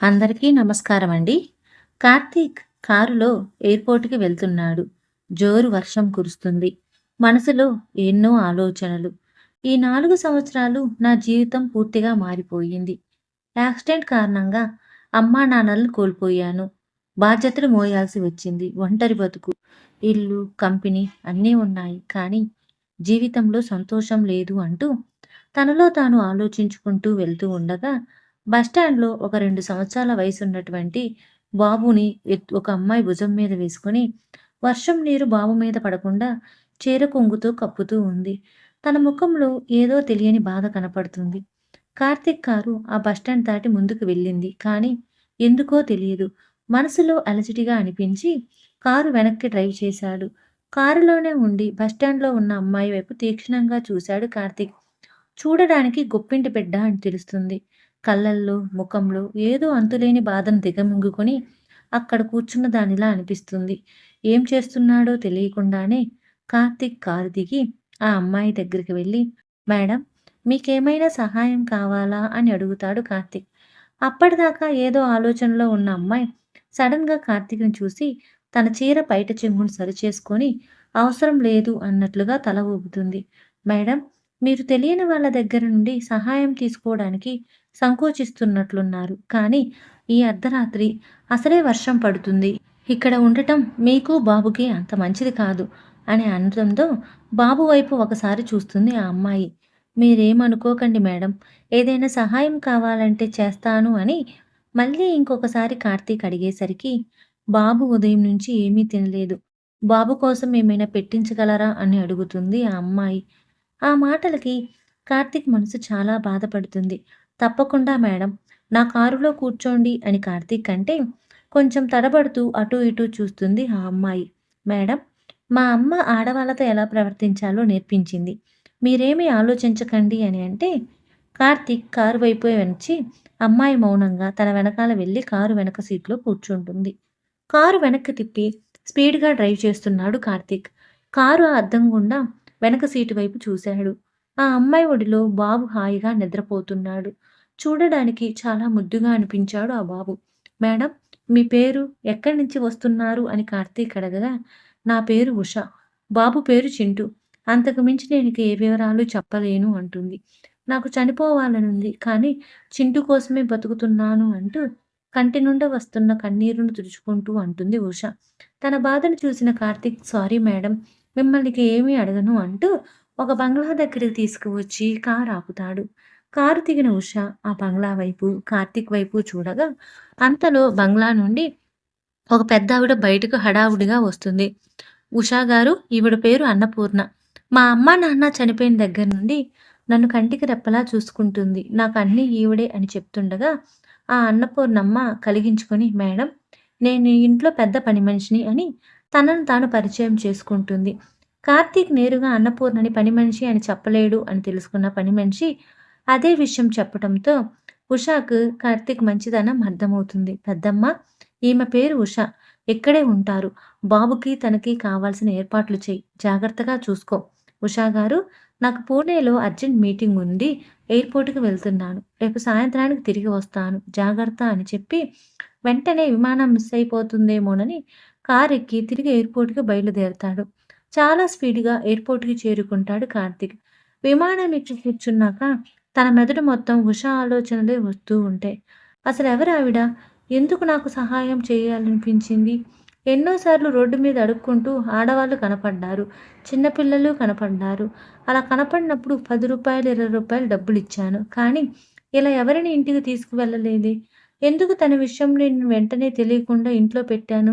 అందరికీ నమస్కారం అండి కార్తీక్ కారులో ఎయిర్పోర్ట్‌కి వెళ్తున్నాడు. జోరు వర్షం కురుస్తుంది. మనసులో ఎన్నో ఆలోచనలు. ఈ నాలుగు సంవత్సరాలు నా జీవితం పూర్తిగా మారిపోయింది. యాక్సిడెంట్ కారణంగా అమ్మానాన్నలను కోల్పోయాను. బాధ్యతలు మోయాల్సి వచ్చింది. ఒంటరి బతుకు. ఇల్లు, కంపెనీ అన్నీ ఉన్నాయి. కానీ జీవితంలో సంతోషం లేదు అంటూ తనలో తాను ఆలోచించుకుంటూ వెళ్తూ ఉండగా బస్టాండ్‌లో ఒక రెండు సంవత్సరాల వయసున్నటువంటి బాబుని ఒక అమ్మాయి భుజం మీద వేసుకొని, వర్షం నీరు బాబు మీద పడకుండా చీర కొంగుతో కప్పుతూ ఉంది. తన ముఖంలో ఏదో తెలియని బాధ కనపడుతుంది. కార్తిక్ కారు ఆ బస్టాండ్ దాటి ముందుకు వెళ్ళింది. కానీ ఎందుకో తెలియదు. మనసులో అలజడిగా అనిపించి కారు వెనక్కి డ్రైవ్ చేశాడు. కారులోనే ఉండి బస్టాండ్‌లో ఉన్న అమ్మాయి వైపు తీక్షణంగా చూశాడు కార్తిక్ చూడడానికి గొప్పింటి బిడ్డ అని తెలుస్తుంది. కళ్ళల్లో, ముఖంలో ఏదో అంతులేని బాధను దిగమింగుకొని అక్కడ కూర్చున్న దానిలా అనిపిస్తుంది. ఏం చేస్తున్నాడో తెలియకుండానే కార్తిక్ కారు దిగి ఆ అమ్మాయి దగ్గరికి వెళ్ళి మేడం మీకేమైనా సహాయం కావాలా? అని అడుగుతాడు కార్తిక్ అప్పటిదాకా ఏదో ఆలోచనలో ఉన్న అమ్మాయి సడన్గా కార్తిక్ని చూసి తన చీర పైట చెంగును సరిచేసుకొని అవసరం లేదు అన్నట్లుగా తల ఊపుతుంది. మేడం మీరు తెలియని వాళ్ళ దగ్గర నుండి సహాయం తీసుకోవడానికి సంకోచిస్తున్నట్లున్నారు. కానీ ఈ అర్ధరాత్రి అసలే వర్షం పడుతుంది. ఇక్కడ ఉండటం మీకు, బాబుకి అంత మంచిది కాదు అని అనడంతో బాబు వైపు ఒకసారి చూస్తుంది ఆ అమ్మాయి. మీరేమనుకోకండి మేడం. ఏదైనా సహాయం కావాలంటే చేస్తాను అని మళ్ళీ ఇంకొకసారి కార్తీక్ అడిగేసరికి బాబు ఉదయం నుంచి ఏమీ తినలేదు. బాబు కోసం ఏమైనా పెట్టించగలరా అని అడుగుతుంది ఆ అమ్మాయి. ఆ మాటలకి కార్తీక్ మనసు చాలా బాధపడుతుంది. తప్పకుండా మేడం. నా కారులో కూర్చోండి అని కార్తీక్ అంటే కొంచెం తడబడుతూ అటూ ఇటూ చూస్తుంది ఆ అమ్మాయి. మేడం మా అమ్మ ఆడవాళ్ళతో ఎలా ప్రవర్తించాలో నేర్పించింది. మీరేమీ ఆలోచించకండి అని అంటే కార్తీక్ కారు వైపు వచ్చి అమ్మాయి మౌనంగా తన వెనకాల వెళ్ళి కారు వెనక సీట్లో కూర్చుంటుంది. కారు వెనక్కి తిప్పి స్పీడ్‌గా డ్రైవ్ చేస్తున్నాడు కార్తీక్. కారు అద్దం గుండా వెనక సీటు వైపు చూశాడు. ఆ అమ్మాయి ఒడిలో బాబు హాయిగా నిద్రపోతున్నాడు. చూడడానికి చాలా ముద్దుగా అనిపించాడు ఆ బాబు. మేడం మీ పేరు? ఎక్కడి నుంచి వస్తున్నారు? అని కార్తీక్ అడగగా నా పేరు ఉష. బాబు పేరు చింటూ. అంతకు మించి నేను ఏ వివరాలు చెప్పలేను అంటుంది. నాకు చనిపోవాలనుంది. కానీ చింటూ కోసమే బతుకుతున్నాను అంటూ కంటి నుండి వస్తున్న కన్నీరును తుడుచుకుంటూ అంటుంది ఉష. తన బాధను చూసిన కార్తీక్ సారీ మేడం. మిమ్మల్ని ఏమీ అడగను అంటూ ఒక బంగ్లా దగ్గరికి తీసుకువచ్చి కారు ఆపుతాడు. కారు దిగిన ఉష ఆ బంగ్లా వైపు, కార్తీక్ వైపు చూడగా అంతలో బంగ్లా నుండి ఒక పెద్ద ఆవిడ బయటకు హడావుడిగా వస్తుంది. ఉషా గారు ఈవిడ పేరు అన్నపూర్ణ. మా అమ్మ నాన్న చనిపోయిన దగ్గర నుండి నన్ను కంటికి రెప్పలా చూసుకుంటుంది. నాకు అన్నీ ఈవిడే అని చెప్తుండగా ఆ అన్నపూర్ణమ్మ కలిగించుకొని మేడం నేను ఇంట్లో పెద్ద పని మనిషిని అని తనను తాను పరిచయం చేసుకుంటుంది. కార్తీక్ నేరుగా అన్నపూర్ణని పని మనిషి అని చెప్పలేడు అని తెలుసుకున్న పని మనిషి అదే విషయం చెప్పటంతో ఉషాకు కార్తీక్ మంచిదనం అర్థమవుతుంది. పెద్దమ్మ ఈమె పేరు ఉష. ఇక్కడే ఉంటారు. బాబుకి, తనకి కావాల్సిన ఏర్పాట్లు చెయ్యి. జాగ్రత్తగా చూసుకో. ఉషా గారు నాకు పూణేలో అర్జెంట్ మీటింగ్ ఉంది. ఎయిర్పోర్ట్‌కి వెళ్తున్నాను. రేపు సాయంత్రానికి తిరిగి వస్తాను. జాగ్రత్త అని చెప్పి వెంటనే విమానం మిస్ అయిపోతుందేమోనని కారెక్కి తిరిగి ఎయిర్పోర్ట్‌కి బయలుదేరతాడు. చాలా స్పీడ్‌గా ఎయిర్పోర్ట్‌కి చేరుకుంటాడు కార్తిక్ విమానం ఎక్కి కూర్చున్నాక తన మెదడు మొత్తం ఉష ఆలోచనలే వస్తూ ఉంటాయి. అసలు ఎవరావిడ ఎందుకు నాకు సహాయం చేయాలనిపించింది? ఎన్నోసార్లు రోడ్డు మీద అడుక్కుంటూ ఆడవాళ్ళు కనపడ్డారు. చిన్నపిల్లలు కనపడ్డారు. అలా కనపడినప్పుడు పది రూపాయలు ఇరవై రూపాయలు డబ్బులు ఇచ్చాను కానీ ఇలా ఎవరిని ఇంటికి తీసుకువెళ్ళలేదే? ఎందుకు తన విషయం నేను వెంటనే తెలియకుండా ఇంట్లో పెట్టాను?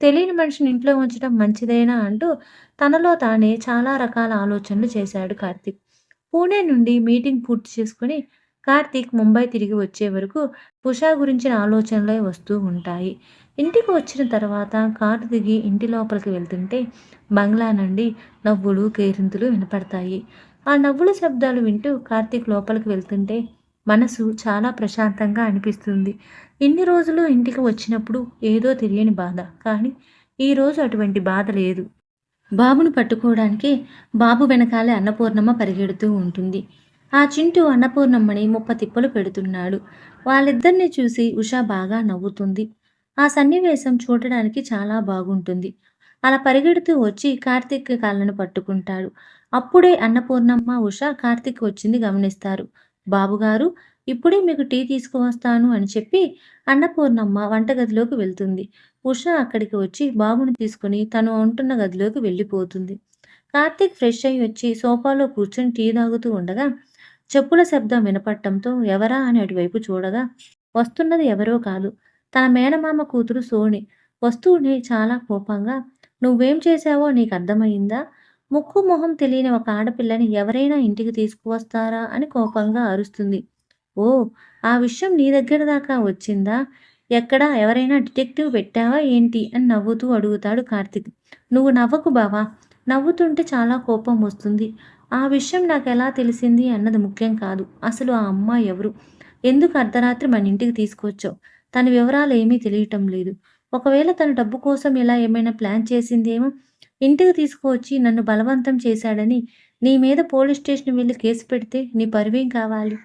తెలియని మనిషిని ఇంట్లో ఉంచడం మంచిదేనా అంటూ తనలో తానే చాలా రకాల ఆలోచనలు చేశాడు కార్తీక్. పూణే నుండి మీటింగ్ పూర్తి చేసుకొని కార్తీక్ ముంబై తిరిగి వచ్చే వరకు ఉషా గురించిన ఆలోచనలే వస్తూ ఉంటాయి. ఇంటికి వచ్చిన తర్వాత కారు దిగి ఇంటి లోపలికి వెళ్తుంటే బంగ్లా నుండి నవ్వులు, కేరింతలు వినపడతాయి. ఆ నవ్వుల శబ్దాలు వింటూ కార్తీక్ లోపలికి వెళ్తుంటే మనసు చాలా ప్రశాంతంగా అనిపిస్తుంది. ఇన్ని రోజులు ఇంటికి వచ్చినప్పుడు ఏదో తెలియని బాధ. కానీ ఈరోజు అటువంటి బాధ లేదు. బాబును పట్టుకోవడానికి బాబు వెనకాలే అన్నపూర్ణమ్మ పరిగెడుతూ ఉంటుంది. ఆ చింటూ అన్నపూర్ణమ్మని ముప్ప తిప్పలు పెడుతున్నాడు. వాళ్ళిద్దరిని చూసి ఉష బాగా నవ్వుతుంది. ఆ సన్నివేశం చూడడానికి చాలా బాగుంటుంది. అలా పరిగెడుతూ వచ్చి కార్తీక్ కాళ్ళను పట్టుకుంటాడు. అప్పుడే అన్నపూర్ణమ్మ, ఉష కార్తీక్ వచ్చింది గమనిస్తారు. బాబుగారు ఇప్పుడే మీకు టీ తీసుకువస్తాను అని చెప్పి అన్నపూర్ణమ్మ వంటగదిలోకి వెళ్తుంది. ఉష అక్కడికి వచ్చి బాబుని తీసుకుని తను ఉంటున్న గదిలోకి వెళ్ళిపోతుంది. కార్తీక్ ఫ్రెష్ అయ్యి వచ్చి సోఫాలో కూర్చొని టీ తాగుతూ ఉండగా చెప్పుల శబ్దం వినపడటంతో ఎవరా అని అటువైపు చూడగా వస్తున్నది ఎవరో కాదు తన మేనమామ కూతురు సోని వస్తూనే చాలా కోపంగా నువ్వేం చేశావో నీకు అర్థమైందా ముక్కు మొహం తెలియని ఒక ఆడపిల్లని ఎవరైనా ఇంటికి తీసుకువస్తారా అని కోపంగా అరుస్తుంది. ఓ ఆ విషయం నీ దగ్గర దాకా వచ్చిందా? ఎక్కడా ఎవరైనా డిటెక్టివ్ పెట్టావా ఏంటి? అని నవ్వుతూ అడుగుతాడు కార్తిక్. నువ్వు నవ్వకు బావా. నవ్వుతుంటే చాలా కోపం వస్తుంది. ఆ విషయం నాకు ఎలా తెలిసింది అన్నది ముఖ్యం కాదు. అసలు ఆ అమ్మాయి ఎవరు? ఎందుకు అర్ధరాత్రి మన ఇంటికి తీసుకొచ్చావు? తన వివరాలు ఏమీ తెలియటం లేదు. ఒకవేళ తన డబ్బు కోసం ఇలా ఏమైనా ప్లాన్ చేసిందేమో ఇంటికి తీసుకువచ్చి నన్ను బలవంతం చేశాడని నీ మీద పోలీస్ స్టేషన్ వెళ్ళి కేసు పెడితే నీ పరువేం కావాలి?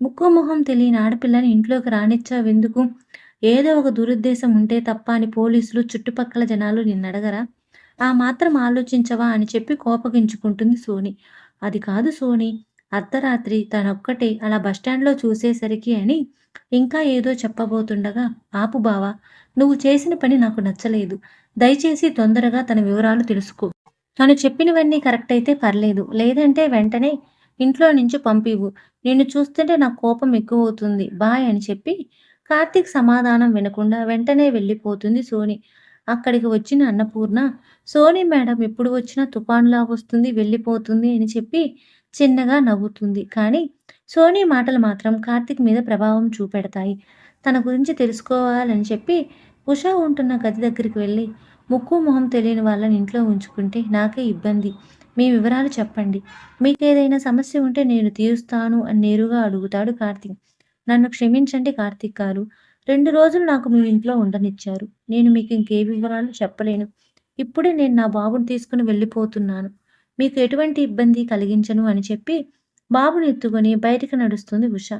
ముక్కు మొహం తెలియని ఆడపిల్లని ఇంట్లోకి రానిచ్చావెందుకు? ఏదో ఒక దురుద్దేశం ఉంటే తప్ప అని పోలీసులు చుట్టుపక్కల జనాలు నిన్నడగరా ఆ మాత్రం ఆలోచించవా అని చెప్పి కోపగించుకుంటుంది సోని. అది కాదు సోని. అర్ధరాత్రి తనొక్కటే అలా బస్టాండ్లో చూసేసరికి అని ఇంకా ఏదో చెప్పబోతుండగా ఆపు బావా నువ్వు చేసిన పని నాకు నచ్చలేదు. దయచేసి తొందరగా తన వివరాలు తెలుసుకో. తను చెప్పినవన్నీ కరెక్ట్ అయితే పర్లేదు. లేదంటే వెంటనే ఇంట్లో నుంచి పంపివు నిన్ను చూస్తుంటే నాకు కోపం ఎక్కువ అవుతుంది బాయ్ అని చెప్పి కార్తీక్ సమాధానం వినకుండా వెంటనే వెళ్ళిపోతుంది సోని. అక్కడికి వచ్చిన అన్నపూర్ణ సోని మేడం ఎప్పుడు వచ్చినా తుఫాన్లా వస్తుంది వెళ్ళిపోతుంది అని చెప్పి చిన్నగా నవ్వుతుంది. కానీ సోని మాటలు మాత్రం కార్తిక్ మీద ప్రభావం చూపెడతాయి. తన గురించి తెలుసుకోవాలని చెప్పి ఉషా ఉంటున్న గది దగ్గరికి వెళ్ళి ముక్కు మొహం తెలియని వాళ్ళని ఇంట్లో ఉంచుకుంటే నాకే ఇబ్బంది. మీ వివరాలు చెప్పండి. మీకు ఏదైనా సమస్య ఉంటే నేను తీరుస్తాను అని నేరుగా అడుగుతాడు కార్తీక్. నన్ను క్షమించండి కార్తీక్ గారు. రెండు రోజులు నాకు మీ ఇంట్లో ఉండనిచ్చారు. నేను మీకు ఇంకే వివరాలు చెప్పలేను. ఇప్పుడే నేను నా బాబుని తీసుకుని వెళ్ళిపోతున్నాను. మీకు ఎటువంటి ఇబ్బంది కలిగించను అని చెప్పి బాబుని ఎత్తుకొని బయటికి నడుస్తుంది ఉష.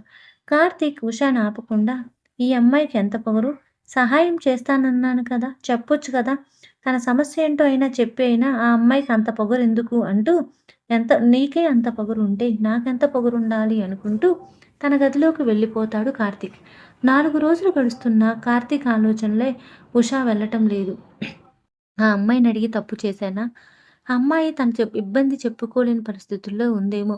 కార్తీక్ ఉషాని ఆపకుండా ఈ అమ్మాయికి ఎంత పొగరు? సహాయం చేస్తానన్నాను కదా చెప్పొచ్చు కదా. తన సమస్య ఏంటో అయినా చెప్పి అయినా ఆ అమ్మాయికి అంత పొగరు ఎందుకు అంటూ ఎంత నీకే అంత పొగరు ఉంటే నాకెంత పొగరు ఉండాలి అనుకుంటూ తన గదిలోకి వెళ్ళిపోతాడు కార్తీక్. నాలుగు రోజులు గడుస్తున్న కార్తీక్ ఆలోచనలే ఉషా వెళ్ళటం లేదు. ఆ అమ్మాయిని అడిగి తప్పు చేశానా? ఆ అమ్మాయి తన చెప్ ఇబ్బంది చెప్పుకోలేని పరిస్థితుల్లో ఉందేమో.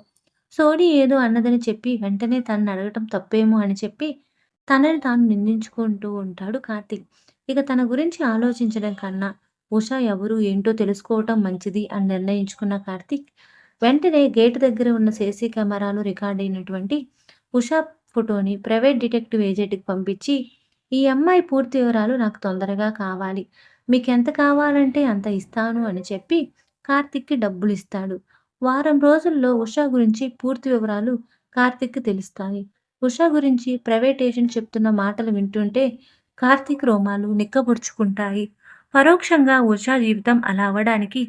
సోని ఏదో అన్నదని చెప్పి వెంటనే తనని అడగటం తప్పేమో అని చెప్పి తనని తాను నిందించుకుంటూ ఉంటాడు కార్తీక్. ఇక తన గురించి ఆలోచించడం కన్నా ఉష ఎవరు ఏంటో తెలుసుకోవటం మంచిది అని నిర్ణయించుకున్న కార్తీక్ వెంటనే గేటు దగ్గర ఉన్న సీసీ కెమెరాలో రికార్డ్ అయినటువంటి ఉషా ఫోటోని ప్రైవేట్ డిటెక్టివ్ ఏజెంట్కి పంపించి ఈ అమ్మాయి పూర్తి వివరాలు నాకు తొందరగా కావాలి. మీకు ఎంత కావాలంటే అంత ఇస్తాను అని చెప్పి కార్తిక్కి డబ్బులు ఇస్తాడు వారం రోజుల్లో ఉషా గురించి పూర్తి వివరాలు కార్తిక్కి తెలుస్తాయి. ఉష గురించి ప్రైవేట్ ఏజెంట్ చెప్తున్న మాటలు వింటుంటే కార్తీక్ రోమాలు నిక్కబుడుచుకుంటాయి. పరోక్షంగా ఉషా జీవితం అలా అవ్వడానికి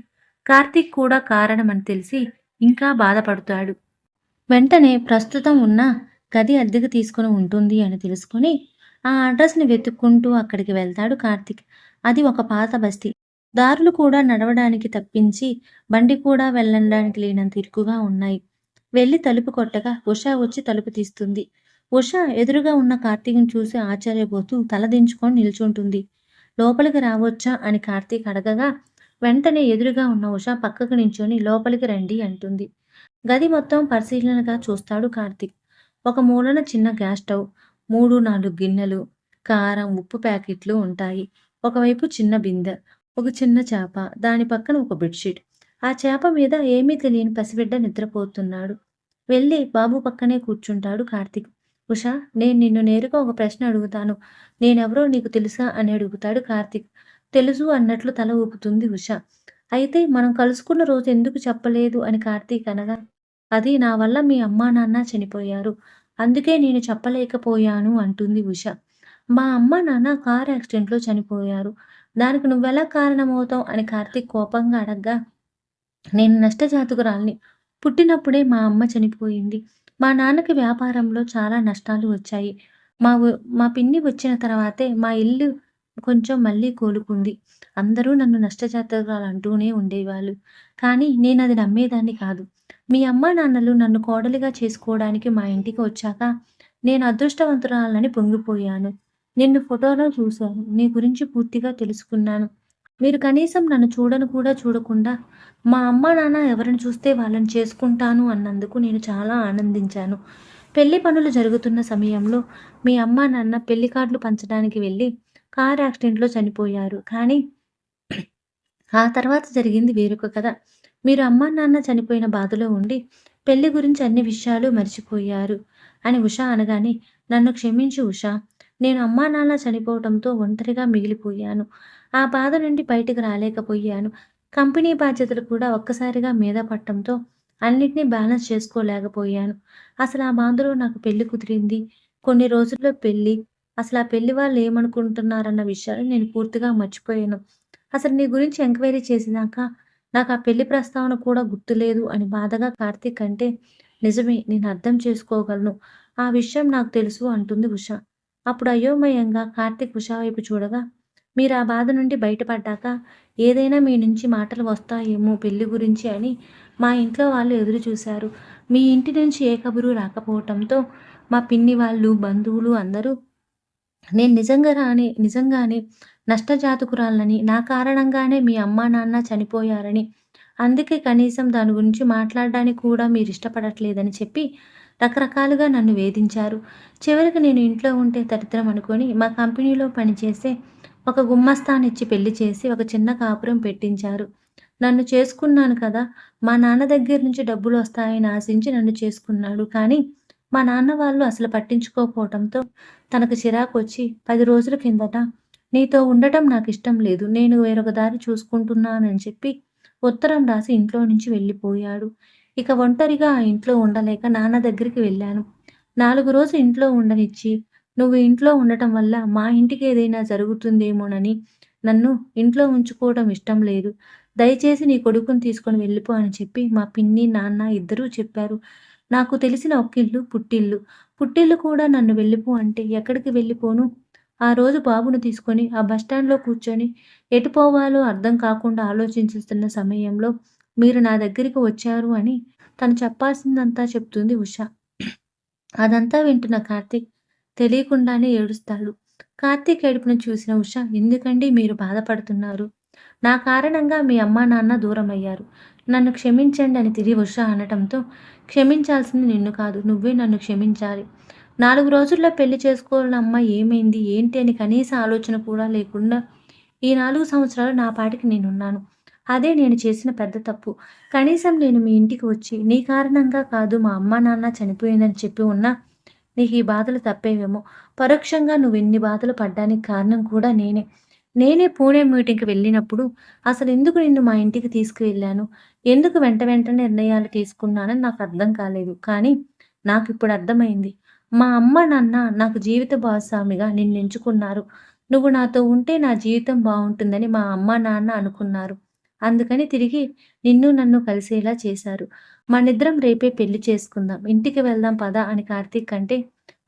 కార్తీక్ కూడా కారణమని తెలిసి ఇంకా బాధపడతాడు. వెంటనే ప్రస్తుతం ఉన్న గది అద్దెకు తీసుకుని ఉంటుంది అని తెలుసుకొని ఆ అడ్రస్ని వెతుక్కుంటూ అక్కడికి వెళ్తాడు కార్తీక్. అది ఒక పాత బస్తీ. దారులు కూడా నడవడానికి తప్పించి బండి కూడా వెళ్ళడానికి లేనంత ఇరుకుగా ఉన్నాయి. వెళ్ళి తలుపు కొట్టగా ఉషా వచ్చి తలుపు తీస్తుంది. ఉష ఎదురుగా ఉన్న కార్తీక్ని చూసి ఆశ్చర్యపోతూ తలదించుకొని నిల్చుంటుంది. లోపలికి రావచ్చా అని కార్తీక్ అడగగా వెంటనే ఎదురుగా ఉన్న ఉష పక్కకు నించొని లోపలికి రండి అంటుంది. గది మొత్తం పరిశీలనగా చూస్తాడు కార్తీక్. ఒక మూలన చిన్న గ్యాస్ స్టవ్ మూడు నాలుగు గిన్నెలు కారం ఉప్పు ప్యాకెట్లు ఉంటాయి. ఒకవైపు చిన్న బిందె ఒక చిన్న చేప దాని పక్కన ఒక బెడ్షీట్. ఆ చేప మీద ఏమీ తెలియని పసిబిడ్డ నిద్రపోతున్నాడు. వెళ్ళి బాబు పక్కనే కూర్చుంటాడు కార్తీక్. ఉషా నేను నిన్ను నేరుగా ఒక ప్రశ్న అడుగుతాను. నేనెవరో నీకు తెలుసా? అని అడుగుతాడు కార్తీక్. తెలుసు అన్నట్లు తల ఊపుతుంది ఉష. అయితే మనం కలుసుకున్న రోజు ఎందుకు చెప్పలేదు? అని కార్తీక్ అనగా అది నా వల్ల మీ అమ్మా నాన్న చనిపోయారు. అందుకే నేను చెప్పలేకపోయాను అంటుంది ఉష. మా అమ్మ నాన్న కార్ యాక్సిడెంట్లో చనిపోయారు. దానికి నువ్వెలా కారణమవుతావు? అని కార్తీక్ కోపంగా అడగ్గా నేను నష్టజాతకురాల్ని. పుట్టినప్పుడే మా అమ్మ చనిపోయింది. మా నాన్నకి వ్యాపారంలో చాలా నష్టాలు వచ్చాయి. మా మా పిన్ని వచ్చిన తర్వాతే మా ఇల్లు కొంచెం మళ్ళీ కోలుకుంది. అందరూ నన్ను నష్టజాతకురాలంటూనే ఉండేవాళ్ళు. కానీ నేను అది నమ్మేదాన్ని కాదు. మీ అమ్మానాన్నలు నన్ను కోడలిగా చేసుకోవడానికి మా ఇంటికి వచ్చాక నేను అదృష్టవంతురాలని పొంగిపోయాను. నిన్ను ఫోటోలో చూశాను. నీ గురించి పూర్తిగా తెలుసుకున్నాను. మీరు కనీసం నన్ను చూడను కూడా చూడకుండా మా అమ్మ నాన్న ఎవరిని చూస్తే వాళ్ళని చేసుకుంటాను అన్నందుకు నేను చాలా ఆనందించాను. పెళ్ళి పనులు జరుగుతున్న సమయంలో మీ అమ్మా, నాన్న పెళ్ళి కార్డులు పంచడానికి వెళ్ళి కార్ యాక్సిడెంట్‌లో చనిపోయారు. కానీ ఆ తర్వాత జరిగింది వేరొక కథ. మీరు అమ్మ నాన్న చనిపోయిన బాధలో ఉండి పెళ్ళి గురించి అన్ని విషయాలు మర్చిపోయారు అని ఉష అనగానే, నన్ను క్షమించు ఉషా. నేను అమ్మా, నాన్న చనిపోవడంతో ఒంటరిగా మిగిలిపోయాను. ఆ బాధ నుండి బయటకు రాలేకపోయాను. కంపెనీ బాధ్యతలు కూడా ఒక్కసారిగా మీద పట్టడంతో అన్నిటినీ బ్యాలెన్స్ చేసుకోలేకపోయాను. అసలు ఆ బాధలో నాకు పెళ్ళి కుదిరింది. కొన్ని రోజుల్లో పెళ్ళి అసలు ఆ పెళ్ళి వాళ్ళు ఏమనుకుంటున్నారన్న విషయాలు నేను పూర్తిగా మర్చిపోయాను. అసలు నీ గురించి ఎంక్వైరీ చేసినాక నాకు ఆ పెళ్ళి ప్రస్తావన కూడా గుర్తులేదు అని బాధగా కార్తీక్ అంటే, నిజమే నేను అర్థం చేసుకోగలను. ఆ విషయం నాకు తెలుసు అంటుంది ఉష. అప్పుడు అయోమయంగా కార్తీక్ ఉష వైపు చూడగా, మీరు ఆ బాధ నుండి బయటపడ్డాక ఏదైనా మీ నుంచి మాటలు వస్తాయేమో పెళ్ళి గురించి అని మా ఇంట్లో వాళ్ళు ఎదురు చూశారు. మీ ఇంటి నుంచి ఏ కబురు రాకపోవటంతో మా పిన్ని వాళ్ళు, బంధువులు అందరూ నేను నిజంగా రాని నిజంగానే నష్టజాతకురాలని, నా కారణంగానే మీ అమ్మా, నాన్న చనిపోయారని, అందుకే కనీసం దాని గురించి మాట్లాడడానికి కూడా మీరు ఇష్టపడట్లేదని చెప్పి రకరకాలుగా నన్ను వేధించారు. చివరికి నేను ఇంట్లో ఉంటే దరిద్రం అనుకొని మా కంపెనీలో పనిచేసే ఒక గుమస్తానిచ్చి పెళ్ళి చేసి ఒక చిన్న కాపురం పెట్టించారు. నన్ను చేసుకున్నాను కదా! మా నాన్న దగ్గర నుంచి డబ్బులు వస్తాయని ఆశించి నన్ను చేసుకున్నాడు. కానీ మా నాన్న వాళ్ళు అసలు పట్టించుకోకపోవటంతో తనకు చిరాకు వచ్చి పది రోజుల కిందట నీతో ఉండటం నాకు ఇష్టం లేదు. నేను వేరొక దారి చూసుకుంటున్నానని చెప్పి ఉత్తరం రాసి ఇంట్లో నుంచి వెళ్ళిపోయాడు. ఇక ఒంటరిగా ఆ ఇంట్లో ఉండలేక నాన్న దగ్గరికి వెళ్ళాను. నాలుగు రోజు ఇంట్లో ఉండనిచ్చి, నువ్వు ఇంట్లో ఉండటం వల్ల మా ఇంటికి ఏదైనా జరుగుతుందేమోనని నన్ను ఇంట్లో ఉంచుకోవడం ఇష్టం లేదు. దయచేసి నీ కొడుకుని తీసుకొని వెళ్ళిపో అని చెప్పి మా పిన్ని, నాన్న ఇద్దరూ చెప్పారు. నాకు తెలిసిన ఒక్కిళ్ళు పుట్టిల్లు. పుట్టిల్లు కూడా నన్ను వెళ్ళిపో అంటే ఎక్కడికి వెళ్ళిపోను? ఆ రోజు బాబును తీసుకొని ఆ బస్టాండ్‌లో కూర్చొని ఎటు పోవాలో అర్థం కాకుండా ఆలోచించుతున్న సమయంలో మీరు నా దగ్గరికి వచ్చారు అని తను చెప్పాల్సిందంతా చెప్తుంది ఉష. అదంతా వింటున్న కార్తీక్ తెలియకుండానే ఏడుస్తాడు. కార్తీక్ ఏడుపును చూసిన ఉష ఎందుకండి మీరు బాధపడుతున్నారు? నా కారణంగా మీ అమ్మా, నాన్న దూరం అయ్యారు నన్ను క్షమించండి అని తిరిగి ఉష అనటంతో క్షమించాల్సింది నిన్ను కాదు. నువ్వే నన్ను క్షమించాలి. నాలుగు రోజుల్లో పెళ్ళి చేసుకోవాలమ్మా ఏమైంది? ఏంటి? అని కనీస ఆలోచన కూడా లేకుండా ఈ నాలుగు సంవత్సరాలు నా పాటికి నేనున్నాను. అదే నేను చేసిన పెద్ద తప్పు. కనీసం నేను మీ ఇంటికి వచ్చి నీ కారణంగా కాదు మా అమ్మా, నాన్న చనిపోయిందని చెప్పి ఉన్నా నీకు ఈ బాధలు తప్పేవేమో. పరోక్షంగా నువ్వు ఎన్ని బాధలు పడ్డానికి కారణం కూడా నేనే. నేనే పూణే మీటింగ్‌కి వెళ్ళినప్పుడు అసలు ఎందుకు నిన్ను మా ఇంటికి తీసుకువెళ్ళాను? ఎందుకు వెంట వెంటనే నిర్ణయాలు తీసుకున్నానని నాకు అర్థం కాలేదు. కానీ నాకు ఇప్పుడు అర్థమైంది. మా అమ్మ, నాన్న నాకు జీవిత భాగస్వామిగా నిన్ను ఎంచుకున్నారు నువ్వు నాతో ఉంటే నా జీవితం బాగుంటుందని మా అమ్మ, నాన్న అనుకున్నారు. అందుకని తిరిగి నిన్ను నన్ను కలిసేలా చేశారు. మనిద్దరం రేపే పెళ్ళి చేసుకుందాం. ఇంటికి వెళ్దాం పద అని కార్తీక్ అంటే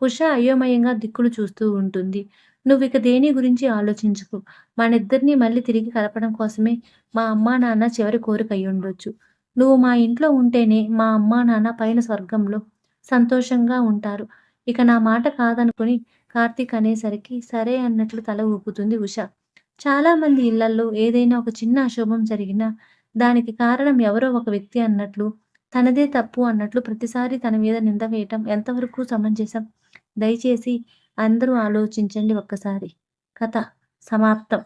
ఉష అయోమయంగా దిక్కులు చూస్తూ ఉంటుంది. నువ్వు ఇక దేని గురించి ఆలోచించుకు మనిద్దరినీ మళ్ళీ తిరిగి కలపడం కోసమే మా అమ్మా, నాన్న చివరి కోరిక అయ్యుండొచ్చు. నువ్వు మా ఇంట్లో ఉంటేనే మా అమ్మా, నాన్న పైన స్వర్గంలో సంతోషంగా ఉంటారు. ఇక నా మాట కాదనుకుని కార్తీక్ అనేసరికి సరే అన్నట్లు తల ఊపుతుంది ఉష. చాలామంది ఇళ్ళల్లో ఏదైనా ఒక చిన్న అశుభం జరిగినా దానికి కారణం ఎవరో ఒక వ్యక్తి అన్నట్లు, తనదే తప్పు అన్నట్లు ప్రతిసారి తన మీద నింద వేయటం ఎంతవరకు సమంజసం? దయచేసి అందరూ ఆలోచించండి ఒక్కసారి. కథ సమాప్తం.